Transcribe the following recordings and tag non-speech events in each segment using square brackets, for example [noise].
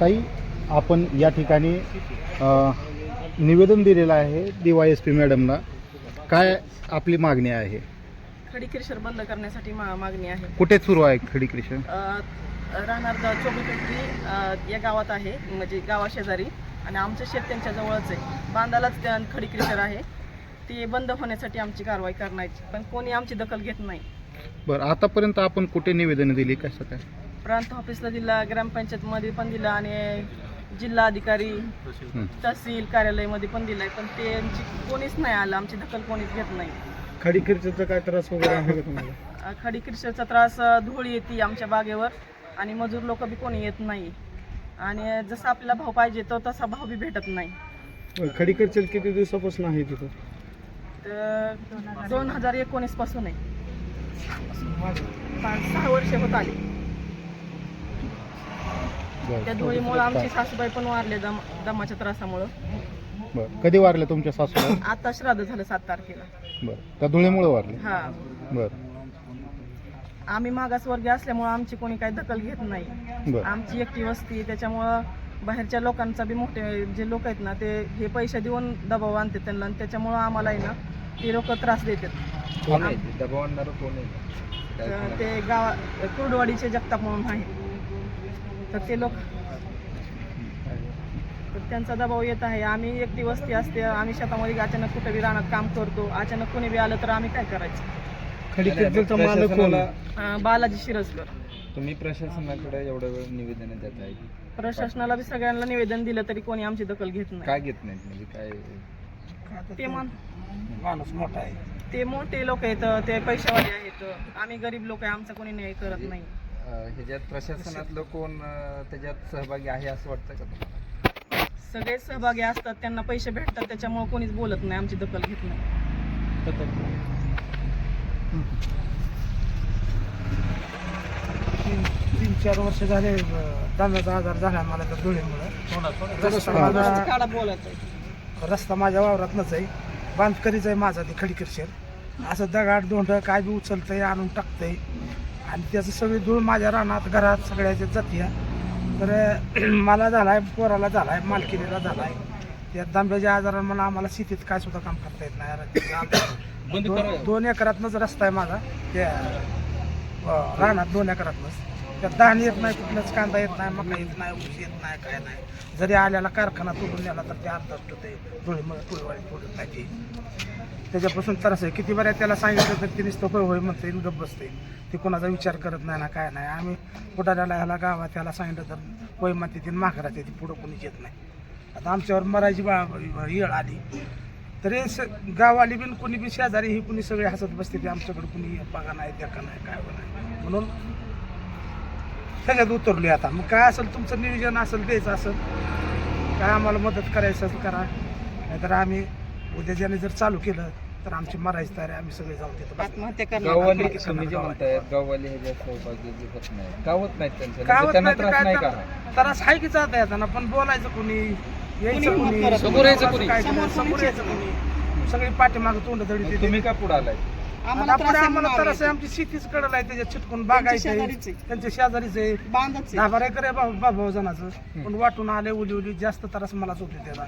ताई आपण या ठिकाणी अ, निवेदन दिलेलं आहे डी वाय एस पी मॅडमना काय आपली मागणी आहे? खडी किरशर बंद करण्यासाठी मा मागणी आहे. कुठे सुरू आहे खडी कृष्ण अ, राहणार चोबीपिंपरी अ, या गावात आहे म्हणजे गावाशेजारी आणि आमचं शेत त्यांच्या जवळच आहे. बांधालाच त्या खडी किरशर आहे. ती बंद होण्यासाठी आमची कारवाई करण्याची पण कोणी आमची दखल घेत नाही. बरं आतापर्यंत आपण कुठे निवेदन दिली? कसं काय? प्रांत ऑफिसला दिला ग्रामपंचायतमध्ये पण दिला आणि जिल्हा अधिकारी. तहसील कार्यालयामध्ये पण दिलाय. पण त्यांची कोणीच नाही आलं आमची दखल कोणीच घेत नाही. खडी खर्चाचा काय त्रास वगैरे आहे का तुम्हाला? अ, खडी किरशरचा त्रास अ, धूळ येते आमच्या बागेवर आणि मजूर लोक बी कोणी येत नाही. आणि जसा आपल्याला भाव पाहिजे तो तसा भाव बी भेटत नाही. बरं, खडी खर्च किती दिवसापासून आहे तिथं? तर दोन हजार एकोणीसपासून आहे. पाच सहा वर्ष होत आली. त्या धुळीमुळे आमची सासूबाई पण वारले दम दमाच्या त्रासामुळं. बरं कधी वारलं तुमच्या सासूला आता श्राद्ध झालं सात तारखेला. बरं त्या धुळीमुळे वारले? हा. बरं. आम्ही मागासवर्गीय असल्यामुळं आमची कोणी काही दखल घेत नाही. बरं. आमची एकटी वस्ती आहे, त्याच्यामुळं बाहेरच्या लोकांचा बी मोठे जे लोक आहेत ना ते हे पैसे देऊन दबाव आणतात त्यांना आणि त्याच्यामुळं आम्हाला आहे ना ते लोक त्रास देतात. कोण आहे? ते? दबाव आणणारं कोण आहे? तर ते गावा कुर्डवाडीचे जगताप म्हणून आहेत. तर ते लोक तर त्यांचा दबाव येत आहे. आम्ही एकटी वस्ती असते. आम्ही शेतामध्ये अचानक कुठे बी रानात काम करतो. अचानक कोणी बी आलं तर आम्ही काय करायचं? मालक कोण? अं, बालाजी शिरसकर. तुम्ही प्रशासनाकडे एवढं वेळ निवेदन देत आहे? प्रशासनाला बी सगळ्यांना निवेदन दिलं तरी कोणी आमची दखल घेत नाही. काय घेत नाहीत? म्हणजे काय ते मान माणूस मोठा आहे. ते मोठे लोक आहेत. ते पैशावाले आहेत. आम्ही गरीब लोक आहे. आमचा कोणी न्याय करत नाही. अं, ह्याच्यात प्रशासनातलं कोण त्याच्यात सहभागी आहे असं वाटतं का तुम्हाला? सगळे सहभागी असतात त्यांना पैसे भेटतात त्याच्यामुळे कोणीच बोलत नाही आमची दखल घेत नाही. तीन तीन चार वर्ष झाले दम्याचा आजार झाला मला त्या धुळीमुळं. रस्ता माझ्या वावरातनच आहे. बांधकरीच आहे माझा ते खडी खर्चेर असं दगाड दोंड काय बी उचलतंय आणून टाकतंय. आणि त्याचं सगळी धूळ माझ्या रानात घरात सगळ्याच्या जातीया तर [clears throat] मला झालाय पोराला झालाय मालकिनीला झालाय. त्या दांब्याच्या आजारानं मला आम्हाला शेतीत काय सुद्धा काम करता येत नाही. [coughs] दोन- दोन एकरातनंच रस्ता आहे माझा. त्या रानात दोन एकरातनंच. त्यात धान येत नाही कुठलंच कांदा येत नाही मका येत नाही ऊस येत नाही काय नाही. जरी आल्याला कारखाना तोडून नेला तर ते अर्धा ते धुळीमुळे पुळवाळी तोडत नाही ते त्याच्यापासून त्रास आहे. किती बऱ्या त्याला सांगितलं तर ते नुसतं होय होय म्हणते आणि गप्प बसते ते कोणाचा विचार करत नाही ना काय नाही. आम्ही पुढाऱ्याला ह्याला गावात त्याला सांगितलं तर होय म्हणते ती माघारात येते पुढं कोणीच येत नाही. आता आमच्यावर मरायची बा येळ आली. तरी स गाववाली बिन कोणी बी शेजारी ही कुणी सगळे हसत बसते ते आमच्याकडे कुणी बघा नाही देखा नाही काय नाही. म्हणून त्याच्यात उतरलोय आता. मग काय असेल तुमचं नियोजन असेल द्यायचं असेल काय आम्हाला मदत करायचं असेल करा. नाहीतर आम्ही उद्या ज्याने जर चालू केलं तर आमची मरायची तयारी आम्ही सगळे जाऊ. आत्महत्या गाववाली तुम्ही जे सहभागी होत नाही नाहीत त्यांचं. काय म्हणजे त्यांना त्रास काय नाही का? त्रास आहे की जाता येताना पण बोलायचं कोणी यायचं कोणी समोर यायचं कोणी? काय समोर यायचं कोणी. सगळी पाठीमागं तोंड दडी तुम्ही का पुढे आलाय? आम्हाला त्रास आहे आम्हाला म्हणून त्रास आहे आम्ही आमची शेतीच कडल आहे चिटकून त्यांच्या बागायचं शेजारीच आहे. त्यांच्या शेजारीच आहे. बांधच आहे. दहा बारा एकर आहे भाऊ भाऊ जणाचं पण वाटून आले उली उली जास्त त्रास मलाच होते त्याला.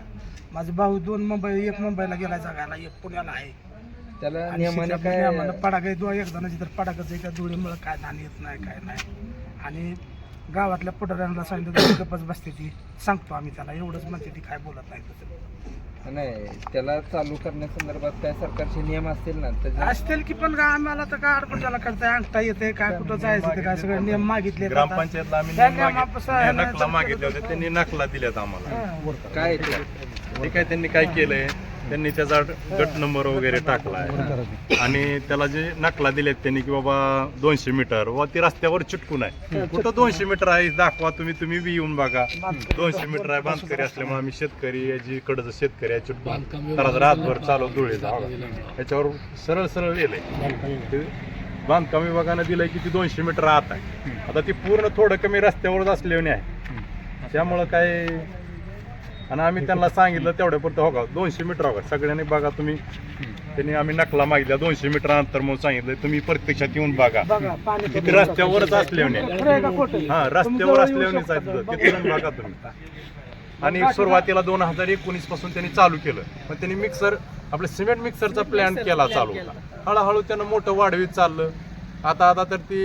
माझे भाऊ दोन मुंबई एक मुंबईला गेलाय जगायला एक पुण्याला आहे. त्याला आणि नियमाने शेतात काय नियमानं पडाक आहे दोन एक जणांची तर पडाकच आहे त्या धुळीमुळे काय धान येत नाही काय नाही. आणि गावातल्या पुढाऱ्यांना सांगितलं तर गप्पच बसते ती. सांगतो आम्ही त्याला एवढंच म्हणते ती काय बोलत नाही तसं नाही त्याला चालू करण्यासंदर्भात काय सरकारचे नियम असतील ना त्याच्या असतील की पण काय आम्हाला तर काय अडकून करताय अंगठा येते काय कुठं जायचं ते काय सगळे नियम मागितले जातात. ग्रामपंचायतला आम्ही त्या नियम मागित- नियमापासून नाही, ह्याला नकला जर- मागितले होते त्यांनी नकला दिल्यात आम्हाला. हां. काय काय त्यांनी काय केलंय? त्यांनी त्याचा गट नंबर वगैरे टाकलाय. आणि त्याला जे नकला दिलेत त्यांनी की बाबा दोनशे मीटर व ती रस्त्यावर चिटकून आहे. कुठं दोनशे मीटर आहे दाखवा तुम्ही तुम्ही बी येऊन बघा. दोनशे मीटर आहे बांधकरी असल्यामुळे आम्ही शेतकरी जी कडचं शेतकरी आहे चिटकून. तर रातभर चालू धुळे त्याच्यावर सरळ सरळ लिहिलंय बांधकाम विभागानं दिलंय की ती दोनशे मीटर आत आहे. आता ती पूर्ण थोडं कमी रस्त्यावरच असल्याने आहे. त्यामुळं काय आणि आम्ही त्यांना सांगितलं तेवढ्यापुरतं हो का दोनशे मीटर हो का. सगळ्यांनी बघा तुम्ही. त्यांनी आम्ही नकला मागितल्या दोनशे मीटर अंतर म्हणून सांगितलं तुम्ही प्रत्यक्षात येऊन बघा. तिथे रस्त्यावरच असल्याने? हा रस्त्यावर? तिथं. तिथून बघा तुम्ही. आणि सुरुवातीला दोन हजार एकोणीसपासून त्यांनी चालू केलं. मग त्यांनी मिक्सर आपलं सिमेंट मिक्सरचा प्लॅन केला चालू. हळूहळू त्यानं मोठं वाढवीत चाललं. आता आता तर ती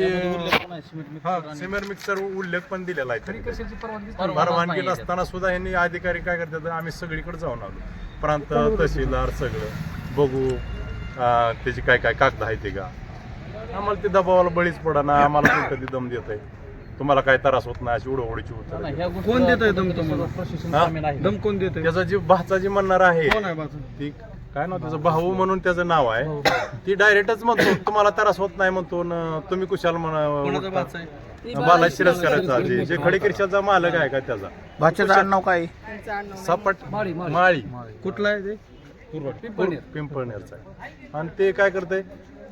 हा सिमेंट मिक्सर उल्लेख पण दिलेला आहे कशाची परवानगी नसताना सुद्धा यांनी अधिकारी काय करतात आम्ही सगळीकडे जाऊन आलो. प्रांत तहसीलदार सगळं. बघू अं, त्याची काय काय कागद आहे ते का? आम्हाला ते दबावाला बळीच पडा ना आम्हाला कोण कधी दम देत आहे तुम्हाला काय त्रास होत नाही अशी उडवडीची होत कोण देतोय दम तुम्हाला? दम कोण देतोय? त्याचा जी भाचा जी म्हणणार आहे ती काय नाव त्याचं? भाऊ म्हणून त्याचं नाव आहे. ती डायरेक्टच म्हणतो तुम्हाला त्रास होत नाही म्हणतो न तुम्ही कुशाल म्हणा बाला शिरस्कराचा जे जे खडीकिरशाचा मालक आहे का त्याचा? भाच्याचं आडनाव काय? सपाट माळी कुठला आहे ते? पिंपळनेर. पिंपळनेरचा आहे. आणि ते काय करते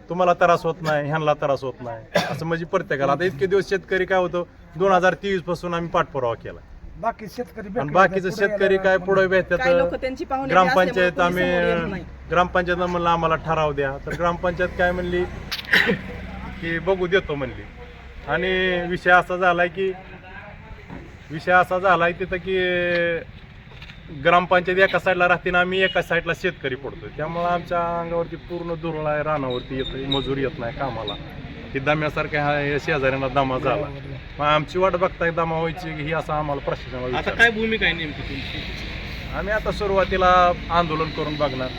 तुम्हाला त्रास होत नाही ह्यांना त्रास होत नाही. असं म्हणजे प्रत्येकाला. आता इतके दिवस शेतकरी काय होतं? दोन हजार तेवीसपासून आम्ही पाठपुरावा केला. बाकी शेतकरी आणि बाकीचे पुढे शेतकरी काय पुढे काही लोक भेटतात त्यांची पाहुणे ग्रामपंचायत येत आम्ही. ग्रामपंचायत म्हणलं आम्हाला ठराव द्या. तर ग्रामपंचायत काय म्हणली? की बघू देतो म्हणली. आणि विषय असा झालाय की विषय असा झालाय तिथं की ग्रामपंचायत एका साईडला राहते ना आम्ही एका साईडला शेतकरी पडतोय. त्यामुळं आमच्या अंगावरती पूर्ण दुर्ळ आहे रानावरती येतोय मजूर येत नाही कामाला. की दम्यासारख्या हा या शेजाऱ्यांना दमा झाला. मग आमची वाट बघताय दमा व्हायची ही असं आम्हाला प्रशासनाला आता. काय भूमिका आहे नेमकी तुमची? आम्ही आता सुरुवातीला आंदोलन करून बघणार.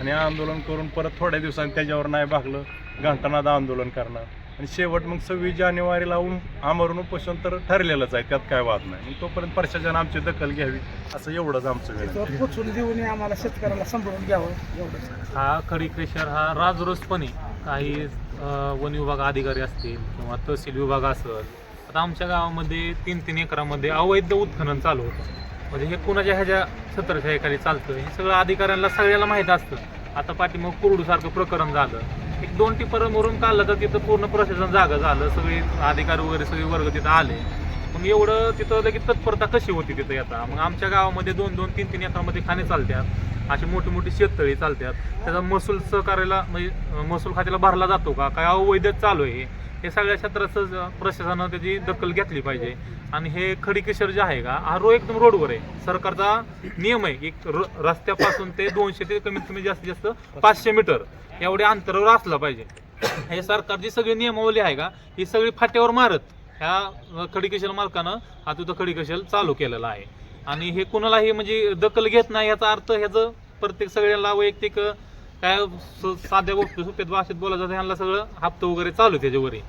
आणि आंदोलन करून परत थोड्या दिवसांनी त्याच्यावर नाही भागलं घंटानाद आंदोलन करणार. आणि शेवट मग सव्वीस जानेवारीला उम आमरण उपोषण तर ठरलेलंच आहे त्यात काय वाद नाही. मग तोपर्यंत प्रशासन आमची दखल घ्यावी असं एवढंच आमचं विनंती त्याच्यावर पोचून देऊन आम्हाला शेतकऱ्याला सांभाळून घ्यावं एवढंच. हा खडी क्रेशर हा राजरोसपणे काही अ, वन विभाग अधिकारी असतील किंवा तहसील विभाग असेल आता आमच्या गावामध्ये तीन तीन एकरामध्ये अवैध उत्खनन चालू होतं. म्हणजे हे कुणाच्या ह्याच्या सतरच्या एखादी चालतं हे सगळं अधिकाऱ्यांना सगळ्याला माहीत असतं. आता पाठीमग कुरडूसारखं प्रकरण झालं. एक दोन टिपर मरून काढलं तर तिथं पूर्ण प्रशासन जागा झालं सगळे अधिकारी वगैरे सगळे वर्ग तिथं आले. मग एवढं तिथं लगेच तत्परता कशी होती तिथं येता मग आमच्या गावामध्ये दोन दोन तीन तीन एकरामध्ये खाणे चालतात. अशी मोठी मोठी शेततळी चालतात. त्याचा महसूल सहकार्याला म्हणजे महसूल खात्याला भरला जातो का? काय अवैध चालू आहे हे? सगळ्या क्षेत्राचं प्रशासनानं त्याची दखल घेतली पाहिजे. आणि हे खडीकेशर जे आहे का हा रो एकदम रोडवर आहे. सरकारचा नियम आहे की र- रस्त्यापासून ते दोनशे ते कमीत कमी जास्तीत जास्त पाचशे मीटर एवढ्या अंतरावर असलं पाहिजे. हे सरकारची सगळी नियमावली आहे का ही सगळी फाट्यावर मारत ह्या खडीकेशल मालकानं हा तुझं खडीकेशल चालू केलेला आहे. आणि हे कुणालाही म्हणजे दखल घेत नाही याचा अर्थ ह्याचं प्रत्येक सगळ्याला वैयक्तिक काय स- साध्या गोष्टी सोप्यात भाषेत बोला जातं ह्यांना सगळं हप्तं वगैरे चालू आहे त्याच्यावरही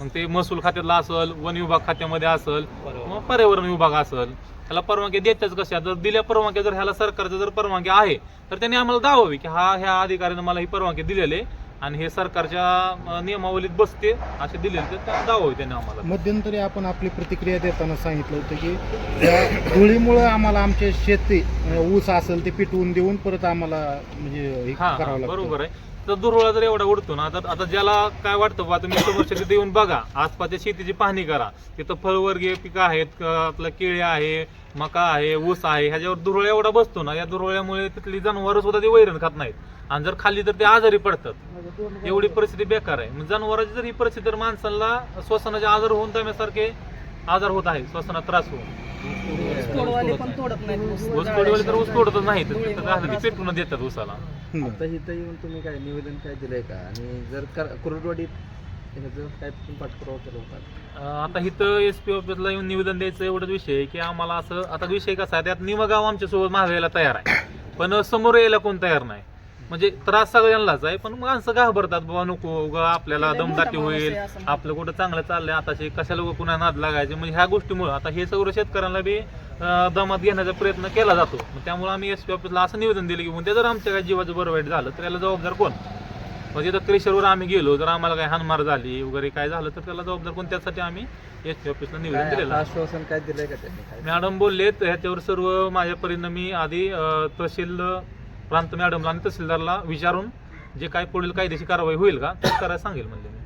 मग ते महसूल खात्यातला असेल वन विभाग खात्यामध्ये असेल किंवा पर्यावरण विभाग असेल त्याला परवानगी देतात कशा? जर दिल्या परवानग्या जर ह्याला सरकारच्या जर परवानगी आहे तर त्यांनी आम्हाला दावावी की हा ह्या अधिकाऱ्यानं मला ही परवानगी दिलेली आहे. आणि हे सरकारच्या नियमावलीत बसते असे दिलेले तर त्या दावावी त्यांनी आम्हाला. मध्यंतरी आपण आपली प्रतिक्रिया देताना सांगितलं होतं की धुळीमुळं आम्हाला आमचे शेती ऊस असेल ते पिटवून देऊन परत आम्हाला म्हणजे हे बरोबर आहे. तर दुर्वळा जर एवढा उडतो ना तर आता ज्याला काय वाटतं बा तुम्ही समोरच्या तिथे येऊन बघा आसपासच्या शेतीची पाहणी करा. तिथं फळवर्गीय पिकं आहेत क- आपलं केळी आहे मका आहे ऊस आहे ह्याच्यावर दुर्वळा एवढा बसतो ना या दुर्वळ्यामुळे तिथली जनावरं सुद्धा ते वैरण खात नाहीत. आणि जर खाल्ली तर ते आजारी पडतात. एवढी परिस्थिती बेकार आहे. मग जनावरांची जर ही परिस्थिती तर माणसांना श्वसनाचे आजार होऊन त्यासारखे आजार होत आहे श्वसनात त्रास होऊन. तर ऊस तोडतच नाही पेटून देतात ऊसाला. हं. आता इथं येऊन तुम्ही काय निवेदन काय दिलंय का? आणि जर कर- कुरुडवाडीत ह्याचं काय तुम्ही पाठपुरावा केला होता? अं, आता इथं एस पी ऑफिसला येऊन निवेदन द्यायचं एवढंच विषय आहे की आम्हाला असं आता विषय कसा आहे त्यात निमगाव आमच्यासोबत मागायला तयार आहे. पण समोर यायला कोण तयार नाही. म्हणजे त्रास सगळ्यांनाच आहे पण माणसं घाबरतात बाबा नको उगा आपल्याला दमदाटी होईल. आपलं कुठं चांगलं चाललंय आताशी कशाला पुन्हा नाद लागायचे? म्हणजे ह्या गोष्टीमुळे आता हे सगळं शेतकऱ्यांना बी दमात घेण्याचा प्रयत्न केला जातो. मग त्यामुळे आम्ही एस पी ऑफिसला असं निवेदन दिलं की उद्या जर आमच्या काही जीवाचं बरं वाईट झालं तर याला जबाबदार कोण? म्हणजे तर क्रेशरवर आम्ही गेलो जर आम्हाला काही हानमार झाली वगैरे काय झालं तर त्याला जबाबदार कोण? त्यासाठी आम्ही एस पी ऑफिसला निवेदन काय दिलेलं आता. आश्वासन काय दिलंय का त्यांनी? काय? मॅडम बोलले ह्याच्यावर सर्व माझ्या परीनं मी आधी तहसील प्रांत मॅडमला आणि तहसीलदारला विचारून जे काय पुढील कायदेशीर कारवाई होईल का ते करायला सांगेल म्हणजे मी.